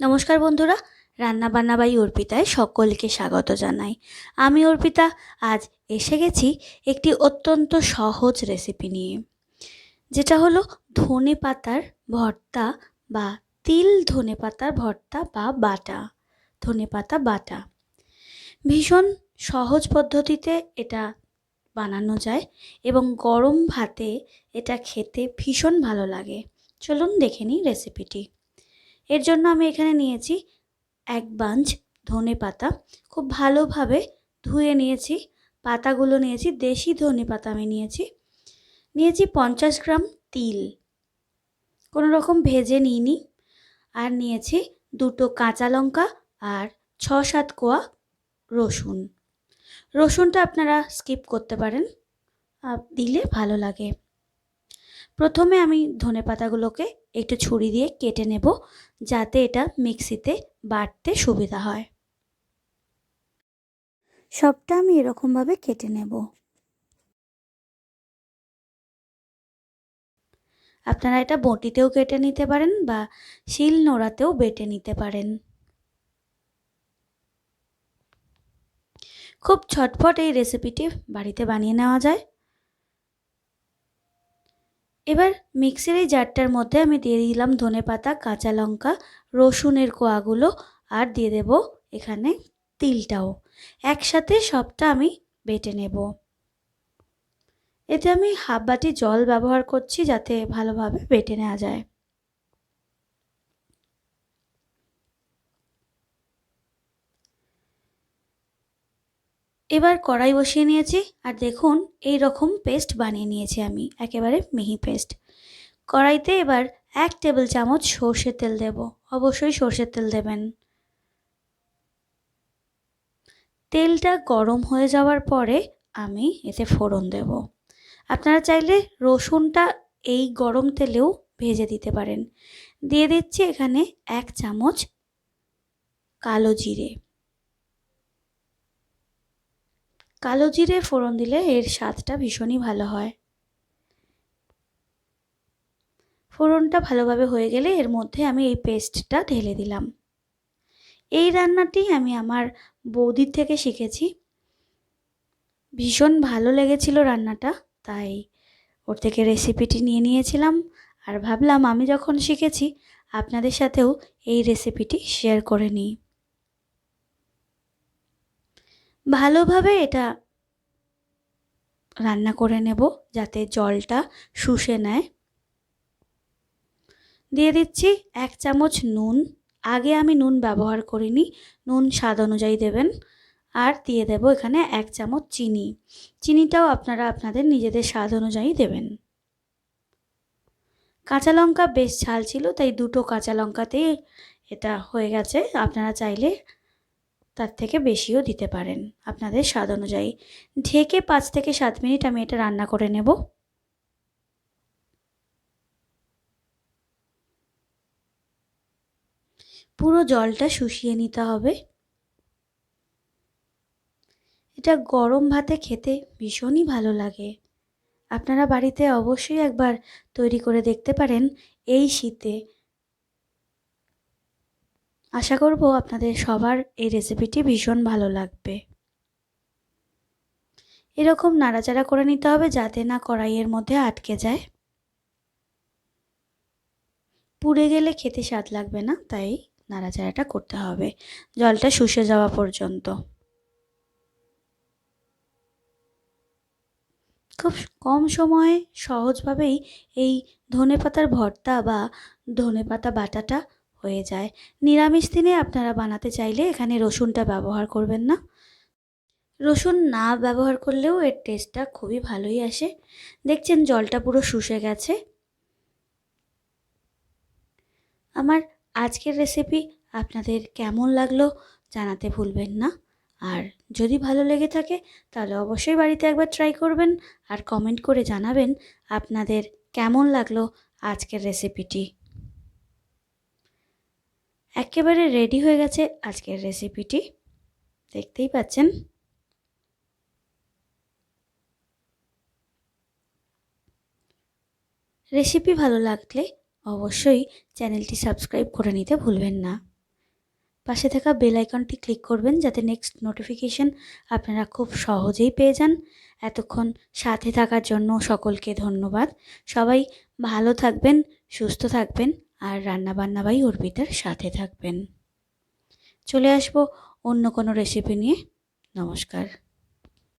নমস্কার বন্ধুরা রান্না বান্না বাই অর্পিতায় সকলকে স্বাগত জানাই। আমি অর্পিতা, আজ এসে গেছি একটি অত্যন্ত সহজ রেসিপি নিয়ে। যেটা হলো ধনে পাতার ভর্তা বা তিল ধনে পাতার ভর্তা বা বাটা, ধনে পাতা, বাটা। ভীষণ সহজ পদ্ধতিতে এটা বানানো যায় এবং গরম ভাতে এটা খেতে ভীষণ ভালো লাগে। চলুন দেখে নিই রেসিপিটি এর জন্য আমি এখানে নিয়েছি এক বাঞ্চ ধনে পাতা। খুব ভালোভাবে ধুয়ে নিয়েছি, পাতাগুলো নিয়েছি, দেশি ধনে পাতা আমি নিয়েছি। নিয়েছি পঞ্চাশ গ্রাম তিল। কোনো রকম ভেজে নিইনি। আর নিয়েছি দুটো কাঁচা লঙ্কা আর ছ সাত কোয়া রসুন। রসুনটা আপনারা স্কিপ করতে পারেন। দিলে ভালো লাগে। প্রথমে আমি ধনে পাতাগুলোকে একটু ছুরি দিয়ে কেটে নেব, যাতে এটা মিক্সিতে বাটতে সুবিধা হয়। সবটা আমি এরকমভাবে কেটে নেব। আপনারা এটা বটিতেও কেটে নিতে পারেন বা শিল নোড়াতেও বেটে নিতে পারেন। খুব ছটফট এই রেসিপিটি বাড়িতে বানিয়ে নেওয়া যায়। এবার মিক্সির এই জারটার মধ্যে আমি দিয়ে দিলাম ধনে পাতা, কাঁচা লঙ্কা, রসুনের কোয়াগুলো আর দিয়ে দেব এখানে তিলটাও। একসাথে সবটা আমি বেটে নেব। এতে আমি হাফ বাটি জল ব্যবহার করছি যাতে ভালোভাবে বেটে নেওয়া যায়। এবার কড়াই বসিয়ে নিয়েছি আর দেখুন এই রকম পেস্ট বানিয়ে নিয়েছি আমি, একেবারে মিহি পেস্ট। কড়াইতে এবার এক টেবিল চামচ সর্ষের তেল দেব, অবশ্যই সর্ষের তেল দেবেন। তেলটা গরম হয়ে যাওয়ার পরে আমি এতে ফোড়ন দেব। আপনারা চাইলে রসুনটা এই গরম তেলেও ভেজে দিতে পারেন। দিয়ে দিচ্ছি এখানে এক চামচ কালো জিরে। কালো জিরে ফোড়ন দিলে এর স্বাদটা ভীষণই ভালো হয়। ফোড়নটা ভালোভাবে হয়ে গেলে এর মধ্যে আমি এই পেস্টটা ঢেলে দিলাম। এই রান্নাটি আমি আমার বৌদির থেকে শিখেছি। ভীষণ ভালো লেগেছিল রান্নাটা, তাই ওর থেকে রেসিপিটি নিয়ে নিয়েছিলাম। আর ভাবলাম আমি যখন শিখেছি, আপনাদের সাথেও এই রেসিপিটি শেয়ার করে নিই। ভালোভাবে এটা রান্না করে নেব যাতে জলটা শুষে নেয়। দিয়ে দিচ্ছি এক চামচ নুন। আগে আমি নুন ব্যবহার করিনি, নুন স্বাদ অনুযায়ী দেবেন। আর দিয়ে দেব এখানে এক চামচ চিনি। চিনিটাও আপনারা আপনাদের নিজেদের স্বাদ অনুযায়ী দেবেন। কাঁচা লঙ্কা বেশ ঝাল ছিল, তাই দুটো কাঁচা লঙ্কাতেই এটা হয়ে গেছে। আপনারা চাইলে তার থেকে বেশিও দিতে পারেন। আপনাদের স্বাদ অনুযায়ী। ঢেকে পাঁচ থেকে সাত মিনিট আমি এটা রান্না করে নেব। পুরো জলটা শুষিয়ে নিতে হবে। এটা গরম ভাতে খেতে ভীষণই ভালো লাগে। আপনারা বাড়িতে অবশ্যই একবার তৈরি করে দেখতে পারেন এই শীতে। আশা করব আপনাদের সবার এই রেসিপিটি ভীষণ ভালো লাগবে। এরকম নাড়াচাড়া করে নিতে হবে যাতে না কড়াইয়ের মধ্যে আটকে যায়। পুড়ে গেলে খেতে স্বাদ লাগবে না, তাই নাড়াচাড়াটা করতে হবে। জলটা শুষে যাওয়া পর্যন্ত। খুব কম সময়ে সহজভাবেই এই ধনে পাতার ভর্তা বা ধনে পাতা বাটাটা হয়ে যায়। নিরামিষ দিনে আপনারা বানাতে চাইলে এখানে রসুনটা ব্যবহার করবেন না। রসুন না ব্যবহার করলেও এর টেস্টটা খুবই ভালোই আসে। দেখছেন জলটা পুরো শুষে গেছে। আমার আজকের রেসিপি আপনাদের কেমন লাগল জানাতে ভুলবেন না। আর যদি ভালো লেগে থাকে, তাহলে অবশ্যই বাড়িতে একবার ট্রাই করবেন আর কমেন্ট করে জানাবেন আপনাদের কেমন লাগল আজকের রেসিপিটি একেবারে রেডি হয়ে গেছে আজকের রেসিপিটি দেখতেই পাচ্ছেন। রেসিপি ভালো লাগলে অবশ্যই চ্যানেলটি সাবস্ক্রাইব করে নিতে ভুলবেন না। পাশে থাকা বেল আইকনটি ক্লিক করবেন যাতে নেক্সট নোটিফিকেশন আপনারা খুব সহজেই পেয়ে যান। এতক্ষণ সাথে থাকার জন্য সকলকে ধন্যবাদ। সবাই ভালো থাকবেন, সুস্থ থাকবেন। আর রান্না বান্না বাই অর্পিতার সাথে থাকবেন। চলে আসব অন্য কোনো রেসিপি নিয়ে। নমস্কার।